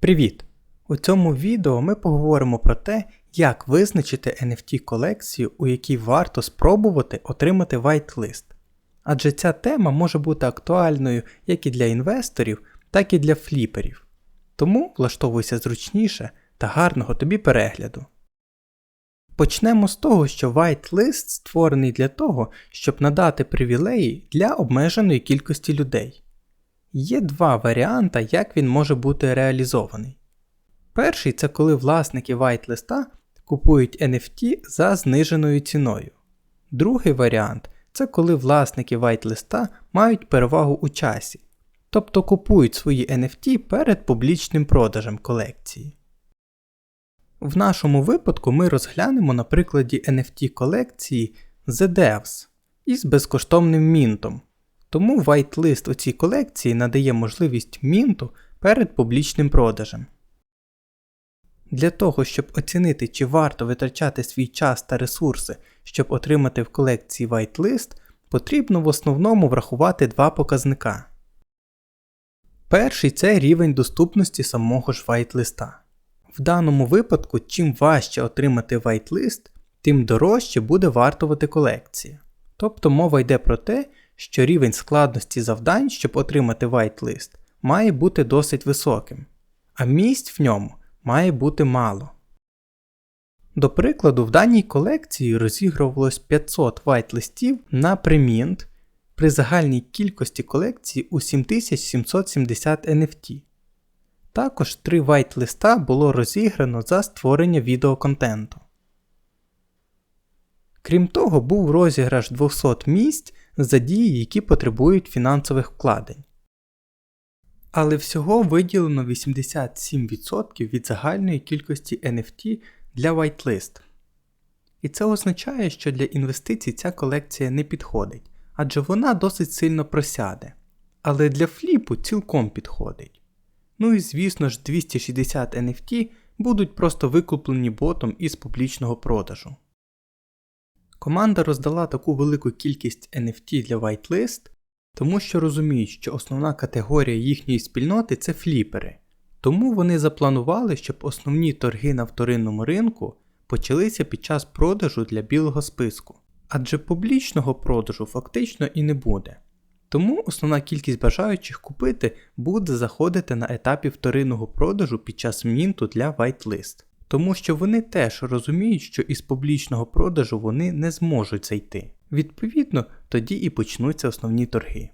Привіт! У цьому відео ми поговоримо про те, як визначити NFT колекцію, у якій варто спробувати отримати whitelist. Адже ця тема може бути актуальною як і для інвесторів, так і для фліперів. Тому влаштовуйся зручніше та гарного тобі перегляду. Почнемо з того, що whitelist створений для того, щоб надати привілеї для обмеженої кількості людей. Є два варіанти, як він може бути реалізований. Перший це коли власники вайтлиста купують NFT за зниженою ціною. Другий варіант це коли власники вайтлиста мають перевагу у часі, тобто купують свої NFT перед публічним продажем колекції. В нашому випадку ми розглянемо на прикладі NFT колекції The Devs із безкоштовним мінтом. Тому whitelist у цій колекції надає можливість мінту перед публічним продажем. Для того, щоб оцінити, чи варто витрачати свій час та ресурси, щоб отримати в колекції whitelist, потрібно в основному врахувати два показника. Перший це рівень доступності самого ж whitelist. В даному випадку, чим важче отримати whitelist, тим дорожче буде вартувати колекція. Тобто мова йде про те, що рівень складності завдань, щоб отримати whitelist, має бути досить високим, а місць в ньому має бути мало. До прикладу, в даній колекції розігрувалось 500 вайтлистів на премінт при загальній кількості колекції у 7770 NFT. Також 3 вайтлиста було розіграно за створення відеоконтенту. Крім того, був розіграш 200 місць за дії, які потребують фінансових вкладень. Але всього виділено 87% від загальної кількості NFT для whitelist. І це означає, що для інвестицій ця колекція не підходить, адже вона досить сильно просяде. Але для фліпу цілком підходить. Ну і звісно ж 260 NFT будуть просто викуплені ботом із публічного продажу. Команда роздала таку велику кількість NFT для whitelist, тому що розуміють, що основна категорія їхньої спільноти це фліпери. Тому вони запланували, щоб основні торги на вторинному ринку почалися під час продажу для білого списку, адже публічного продажу фактично і не буде. Тому основна кількість бажаючих купити буде заходити на етапі вторинного продажу під час мінту для whitelist. Тому що вони теж розуміють, що із публічного продажу вони не зможуть зайти. Відповідно, тоді і почнуться основні торги.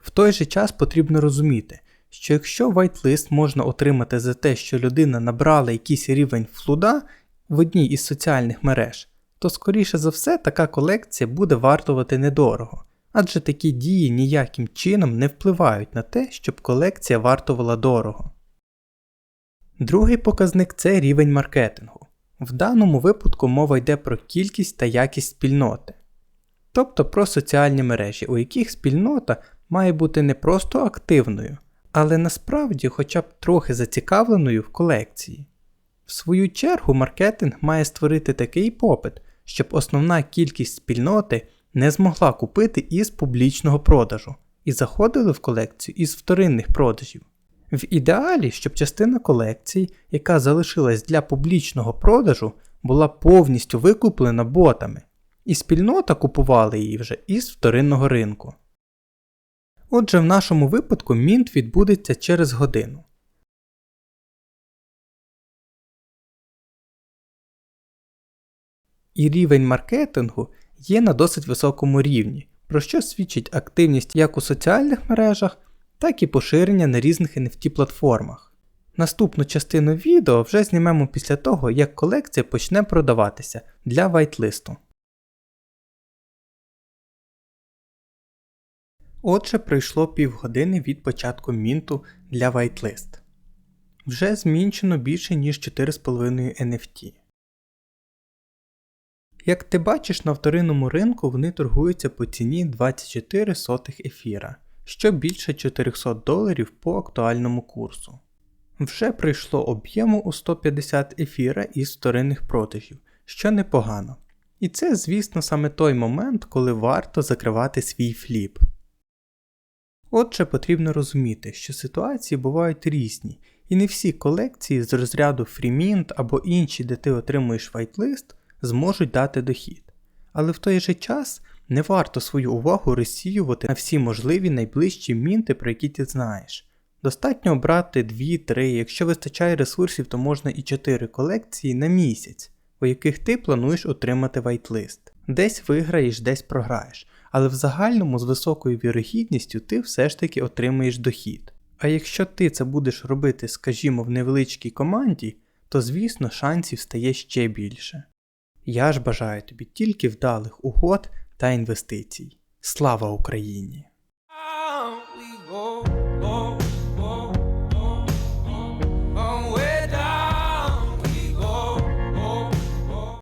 В той же час потрібно розуміти, що якщо whitelist можна отримати за те, що людина набрала якийсь рівень флуда в одній із соціальних мереж, то скоріше за все така колекція буде вартувати недорого, адже такі дії ніяким чином не впливають на те, щоб колекція вартувала дорого. Другий показник це рівень маркетингу. В даному випадку мова йде про кількість та якість спільноти, тобто про соціальні мережі, у яких спільнота має бути не просто активною, але насправді хоча б трохи зацікавленою в колекції. В свою чергу, маркетинг має створити такий попит, щоб основна кількість спільноти не змогла купити із публічного продажу і заходили в колекцію із вторинних продажів. В ідеалі, щоб частина колекції, яка залишилась для публічного продажу, була повністю викуплена ботами, і спільнота купувала її вже із вторинного ринку. Отже, в нашому випадку мінт відбудеться через годину. І рівень маркетингу є на досить високому рівні, про що свідчить активність як у соціальних мережах, так і поширення на різних NFT платформах. Наступну частину відео вже знімемо після того, як колекція почне продаватися для вайтлисту. Отже, пройшло півгодини від початку мінту для whitelist. Вже змінчено більше ніж 4,5 NFT. Як ти бачиш, на вторинному ринку вони торгуються по ціні 24 сотих ефіра, що більше 400 доларів по актуальному курсу. Вже прийшло об'єму у 150 ефіра із вторинних продажів, що непогано. І це, звісно, саме той момент, коли варто закривати свій фліп. Отже, потрібно розуміти, що ситуації бувають різні, і не всі колекції з розряду фрімінт або інші, де ти отримуєш вайтлист, зможуть дати дохід. Але в той же час не варто свою увагу розсіювати на всі можливі найближчі мінти, про які ти знаєш. Достатньо обрати 2-3, якщо вистачає ресурсів, то можна і 4 колекції на місяць, у яких ти плануєш отримати вайтлист. Десь виграєш, десь програєш, але в загальному з високою вірогідністю ти все ж таки отримаєш дохід. А якщо ти це будеш робити, скажімо, в невеличкій команді, то звісно шансів стає ще більше. Я ж бажаю тобі тільки вдалих угод та інвестицій. Слава Україні!